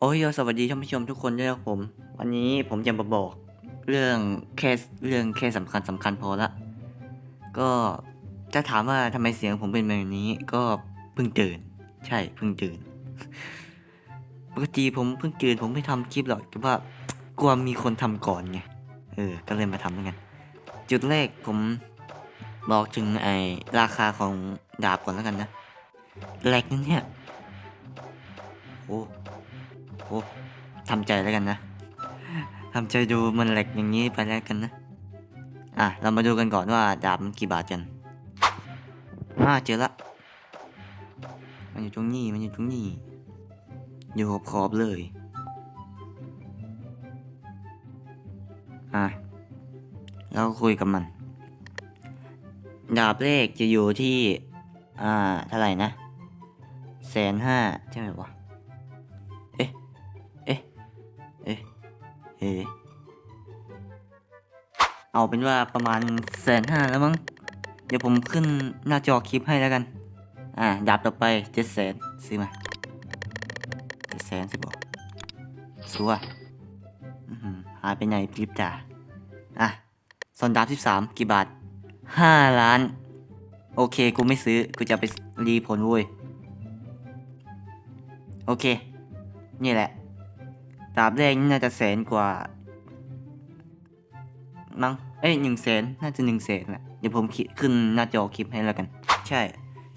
โอ้ยสวัสดีท่านผู้ชมทุกคนด้วยครับผม วันนี้ผมจะมาบอกเรื่องแค่เรื่องแค่สำคัญสำคัญพอละ ก็จะถามว่าทำไมเสียงผมเป็นแบบนี้ ก็เพิ่งตื่น ใช่เพิ่งตื่น ปกติผมเพิ่งตื่นผมไม่ทำคลิปหรอกแต่ว่ากลัวมีคนทำก่อนไง เออ ก็เลยมาทำด้วกัน จุดแรกผมบอกถึงไอราคาของดาบก่อนแล้วกันนะแหลกนึงเนี่ยโอ้ โอ้ทำใจแล้วกันนะทำใจดูมันแหลกอย่างนี้ไปแล้วกันนะ อะ เรามาดูกันก่อนว่าดาบมันกี่บาทกันอ่าเจอละ มันอยู่ตรงนี้ มันอยู่ตรงนี้ อยู่ขอบขอบๆเลย อะ เราคุยกับมัน ดาบเลขจะอยู่ที่ อ่า เท่าไหร่นะแสนห้าใช่ไหมวะ เอ๊ะเอาเป็นว่าประมาณแสนห้าแล้วมั้ง เดี๋ยวผมขึ้นหน้าจอคลิปให้แล้วกัน อ่า ดาบต่อไปเจ็ดแสนซื้อมาเจ็ดแสนสิบอกสัวหายไปไหนพริบตาอะส่วนดาบที่สามกี่บาทห้าล้าน โอเค กูไม่ซื้อ กูจะไปรีผลเว้ย โอเค นี่แหละ ดาบแรกนี่น่าจะแสนกว่ามั้งเอ้ยหนึ่งแสนน่าจะหนึ่งแสนแหละเดี๋ยวผมคิดขึ้นหน้าจอคลิปให้แล้วกัน ใช่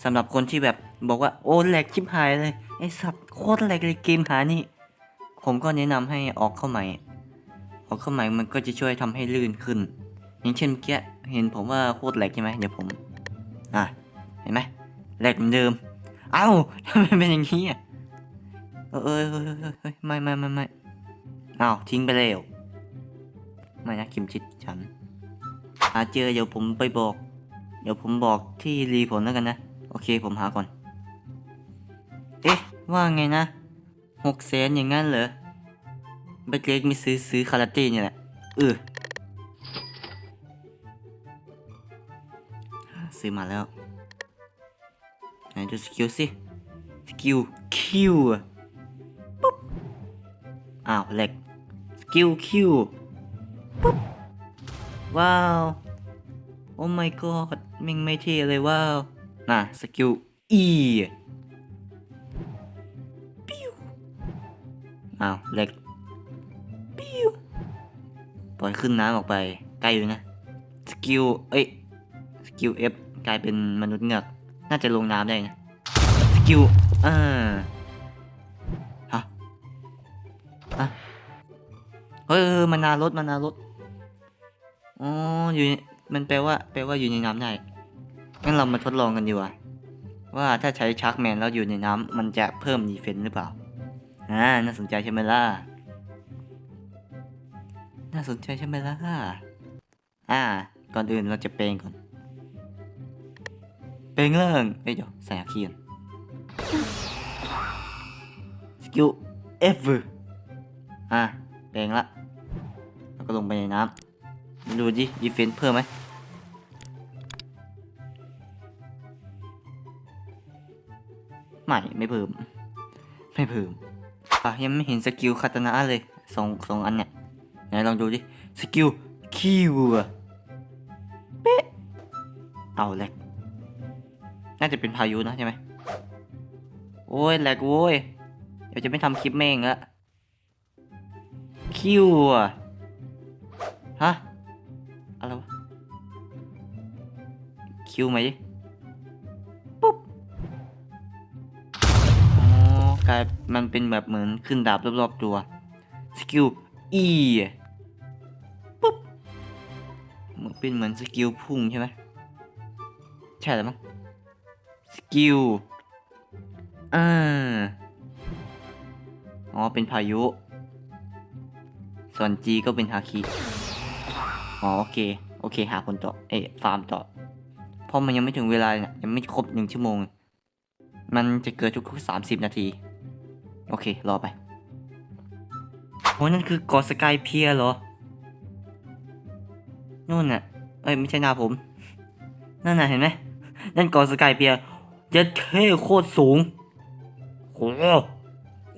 สำหรับคนที่แบบบอกว่าโอ้แหลกชิบหายเลยไอสัตว์โคตรแหลกเลยเกมหานี่ ผมก็แนะนำให้ออกเข้าใหม่ ออกเข้าใหม่มันก็จะช่วยทำให้ลื่นขึ้น อย่างเช่นเมื่อกี้เห็นผมว่าโคตรแหลกใช่ไหมเดี๋ยวผมอะเห็นไหมแหลกเหมือนเดิม เอ้าทำไมเป็นอย่างนี้อะเออเออเออเออเออไม่ไม่ไม่ไม่ อ้าวทิ้งไปแล้วไม่นะคิมชิดฉันหาเจอเดี๋ยวผมไปบอก เดี๋ยวผมบอกที่รีผลแล้วกันนะ โอเคผมหาก่อน เอ๊ะ ว่าไงนะหกแสนอย่างงั้นเหรอเบเล็กไม่ซื้อซื้อคาราเต้เนี่ยแหละเออซื้อมาแล้วไหนดูสกิลสิสกิลคิวอะอ้าวเล็ก กิลคิวปุ๊บ ว้าว โอ้ my god แม่งไม่เท่เลยว้าว น่ะ สกิล E ปิ้วอ้าว เล็ก ปิ้วปล่อยขึ้นน้ำออกไป ใกล้อยู่นะ สกิล เอ้ย สกิล F กลายเป็นมนุษย์เงือก น่าจะลงน้ำได้นะ สกิล อ่า ออมานารถมานารถอ๋ออยู่มันแปลว่า แปลว่าอยู่ในน้ำได้งั้นเรามาทดลองกันดีกว่าว่าถ้าใช้ชักแมนแล้วอยู่ในน้ำมันจะเพิ่มดีเฟนซ์หรือเปล่าอ่าน่าสนใจใช่ไหมล่ะน่าสนใจใช่ไหมล่ะอ่า ก่อนอื่นเราจะเปลงก่อน เปลงเรื่องเอ้เดี๋ยวใส่อาคีนสกิล ever อะแปลงละ ก็ลงไปในน้ำดูดิดีเฟนเพิ่มไหมไม่ไม่เพิ่ม ไม่เพิ่มอะยังไม่เห็นสกิลคาตานะเลยสองสองอันเนี่ยไหนลองดูดิสกิลคิวอะเป๊ะเอาแหลกน่าจะเป็นพายุนะใช่ไหมโอ้ยแหลกโว้ยเดี๋ยวจะไม่ทำคลิปแม่งละคิวอะ ฮะ อะไรวะ คิวไหมปุ๊บอ๋อกลายมันเป็นแบบเหมือนขึ้นดาบรอบๆตัว สกิล E ปุ๊บเหมือนเป็นเหมือนสกิลพุ่งใช่ไหมใช่แล้วมั้ง สกิล อ่า อ๋อ เป็นพายุ ส่วน G ก็เป็นฮาคิ อ๋อโอเค โอเค หาคนต่อ เอ้ฟาร์มต่อ เพราะมันยังไม่ถึงเวลาเนี่ยยังไม่ครบหนึ่งชั่วโมง มันจะเกิดทุกๆสามสิบนาที โอเค รอไปโอ้นั่นคือกอสกายเพียเหรอ นู่นน่ะ เอ้ย ไม่ใช่นาผม นั่นน่ะ เห็นไหม นั่นกอสกายเพียยัดเท่โคตรสูงโห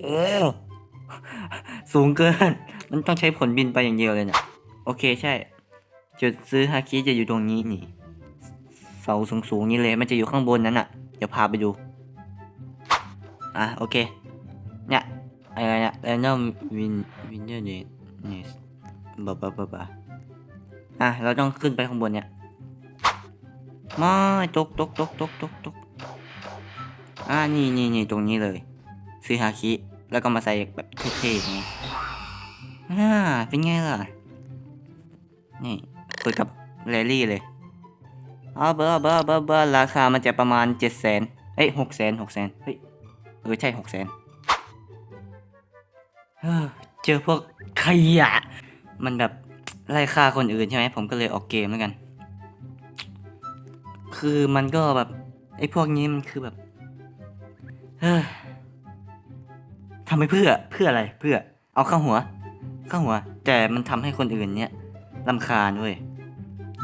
เออสูงเกิน มันต้องใช้ผลบินไปอย่างเดียวเลยนะ โอเคใช่ จุดซื้อฮาคิจะอยู่ตรงนี้นี่ เสาสูงๆนี่เลยมันจะอยู่ข้างบนนั้นอะ เดี๋ยวพาไปดู อะโอเค เนี่ยอะไรเนี่ย random win winner net net บะบะบะบะอะเราต้องขึ้นไปข้างบนเนี่ยม่ตกตกตกตกตกตกอ่านี่นี่นี่ตรงนี้เลย ซื้อฮาคิแล้วก็มาใส่แบบเท่ๆอย่างนี้อ่าเป็นไงล่ะนี่ คุยกับแรลลี่เลยเอาเบอร์เบอร์เบอร์เบอร์ราคามันจะประมาณเจ็ดแสนเอ้ยหกแสนหกแสนเฮ้ยเออใช่หกแสนเจอพวกขยะ มันแบบไล่ฆ่าคนอื่นใช่ไหมผมก็เลยออกเกมแล้วกัน คือมันก็แบบไอ้พวกนี้มันคือแบบเฮ้ยทำไปเพื่อเพื่ออะไรเพื่อ เอาเข้าหัว เข้าหัว แต่มันทำให้คนอื่นเนี่ยลำคาญเว้ย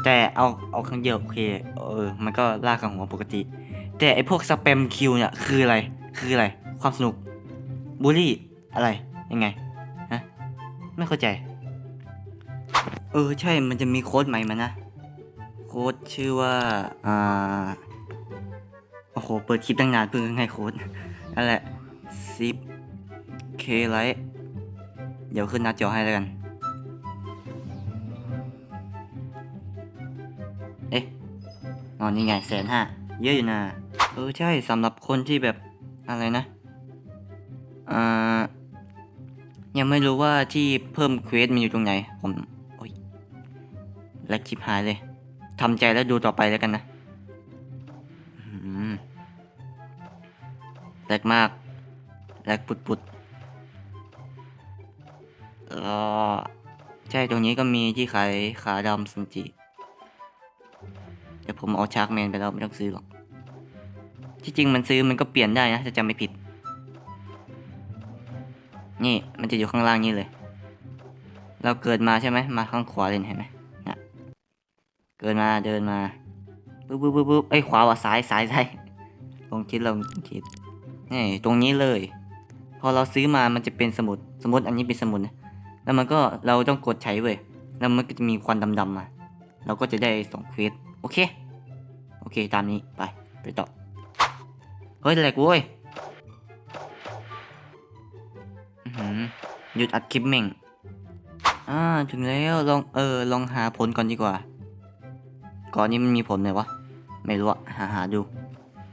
แต่เอาเอาครั้งเดียวโอเค เออ มันก็ลากเข้าหัวปกติ แต่ไอพวกสเปมคิวเนี่ยคืออะไร คืออะไร ความสนุก บูลลี่อะไร ยังไง ฮะ ไม่เข้าใจ เออ ใช่ มันจะมีโค้ดใหม่มานะ โค้ดชื่อว่า อ่า โอ้โห เปิดคลิปตั้งนานเพิ่งให้โค้ด นั่นแหละซิปเคไลท์เดี๋ยวขึ้นหน้าจอให้แล้วกัน อ๋อนี่ไงแสนห้าเยอะอยู่นะเออใช่สำหรับคนที่แบบอะไรนะอ่ายังไม่รู้ว่าที่เพิ่มเควสมันอยู่ตรงไหน ผมโอ้ยแลกชิบหายเลยทำใจแล้วดูต่อไปแล้วกันนะอืมแลกมากแลกปุดปุดอ๋อใช่ตรงนี้ก็มีที่ขายขาดำสันจิ เดี๋ยวผมเอาชาร์กแมนไปแล้วไม่ต้องซื้อหรอก ที่จริงมันซื้อมันก็เปลี่ยนได้นะถ้าจำไม่ผิด นี่มันจะอยู่ข้างล่างนี่เลย เราเกิดมาใช่ไหมมาข้างขวาเลยเห็นไหมนะเกิดมาเดินมาปุ๊บปุ๊บปุ๊บปุ๊บเอ้ยขวาว่ะซ้ายซ้ายซ้ายลงทิศลงทิศนี่ตรงนี้เลย พอเราซื้อมามันจะเป็นสมุดสมมติอันนี้เป็นสมุดนะแล้วมันก็เราต้องกดใช้เว้ยแล้วมันก็จะมีควันดำๆมา เราก็จะได้สองเควสโอเค เคตามนี้ไปไปต่อ เฮ้ยแหลกเว้ยอื้อหือหยุดอัดคลิปเม่ง อ่าถึงแล้วลองเออลองหาผลก่อนดีกว่า ก่อนนี้มันมีผลไหมวะ ไม่รู้อะหาหาดู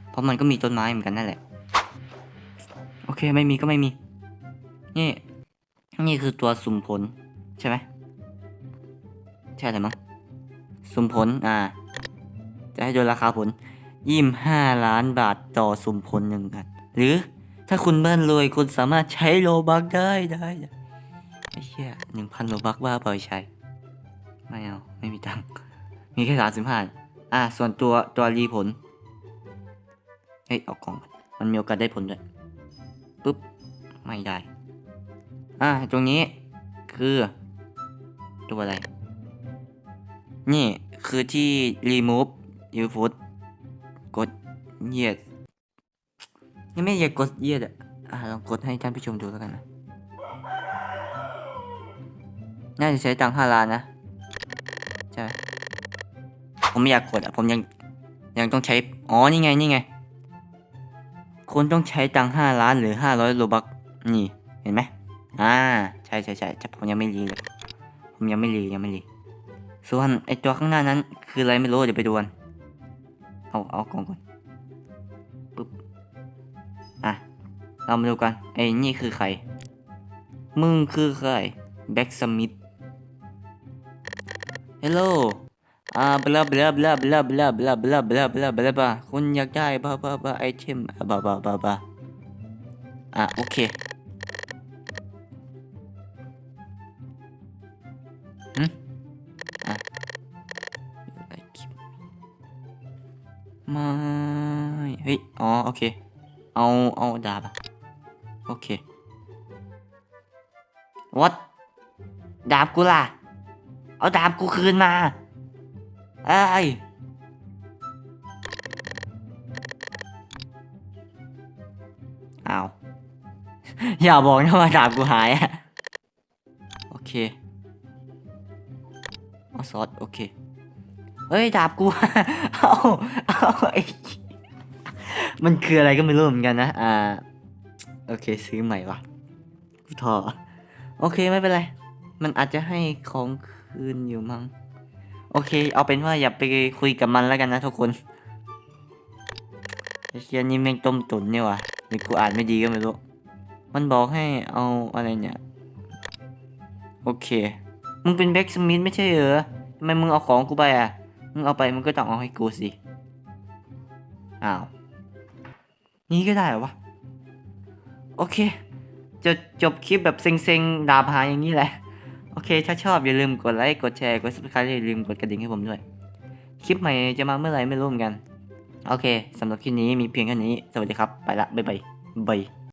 เพราะมันก็มีต้นไม้เหมือนกันนั่นแหละ โอเคไม่มีก็ไม่มี นี่ นี่คือตัวสุ่มผลใช่ไหม ใช่เลยมั้ง สุ่มผลอ่า จะให้โดูราคาผลยี่มห้าล้านบาทต่อสุ่มผลหนึ่งกัน หรือถ้าคุณเบิ้ลรวยคุณสามารถใช้โลบักได้ได้ไอ้เหี้ยหนึ่งพันโลบักว่าเปล่าใช้ ไม่เอา ไม่มีตังค์มีแค่สามสิบห้าอะ ส่วนตัวตัวรีผล เฮ้ย เอาของก่อนมันมีโอกาสได้ผลด้วยปุ๊บ ไม่ได้ อะ ตรงนี้คือ ตัวอะไร นี่คือที่รีมูฟ remove you food กดยังไม่อยากกด yes อะอะลองกดให้ท่านผู้ชมดูแล้วกันนะน่าจะใช้ตังค์ห้าล้านนะใช่ผมไม่อยากกดอะผมยังยังต้องใช้อ๋อนี่ไงนี่ไงคุณต้องใช้ตังค์ห้าล้านหรือห้าร้อยโลบักนี่เห็นไหมอ่าใช่ใช่ใช่แต่ผมยังไม่รีเลยผมยังไม่รียังไม่รีส่วนไอตัวข้างหน้านั้น คืออะไรไม่รู้เดี๋ยวไปดูกัน เอาเอากล่องก่อนปุ๊บอะเรามาดูกันไอ้นี่คือใคร มึงคือใครแบ็กสมิธฮัลโหลอ่าบลาบลาบลาบลาบลาบลาบลาบลาบลาบลาบลาคุณอยากได้บ้าบ้าบ้าไอเทมบ้าบ้าบ้าบ้าอะโอเค ไม่เฮ้ย อ๋อ โอเค เอา เอาดาบอะโอเค what ดาบกูล่ะ เอาดาบกูคืนมาเอ้ยเอาอย่าบอกนะว่าดาบกูหายอะเคเอาซอสโอเค เฮ้ยดาบกูเอาเอาไอ้มันคืออะไรก็ไม่รู้เหมือนกันนะ อ่า โอเค ซื้อใหม่วะกูทอโอเคไม่เป็นไร มันอาจจะให้ของคืนอยู่มั้ง โอเค เอาเป็นว่าอย่าไปคุยกับมันแล้วกันนะทุกคนไอ้เชียนี่แม่งต้มตุ๋นเนี่ยว่ะหรือกูอ่านไม่ดีก็ไม่รู้ มันบอกให้เอาอะไรเนี่ย โอเค มึงเป็นแบ็กสมิธไม่ใช่เหรอทำไมมึงเอาของกูไปอะ มึงเอาไปมึงก็ต้องเอาให้กูสิ อ้าว นี้ก็ได้เหรอวะ โอเค จะจบคลิปแบบเซ็งๆ ดาบหายอย่างนี้แหละ โอเค ถ้าชอบอย่าลืมกดไลค์ กดแชร์ กด subscribe อย่าลืมกดกระดิ่งให้ผมด้วย คลิปใหม่จะมาเมื่อไหร่ไม่รู้เหมือนกัน โอเคสำหรับคลิปนี้มีเพียงแค่นี้ สวัสดีครับ ไปละ บ๊ายบายบาย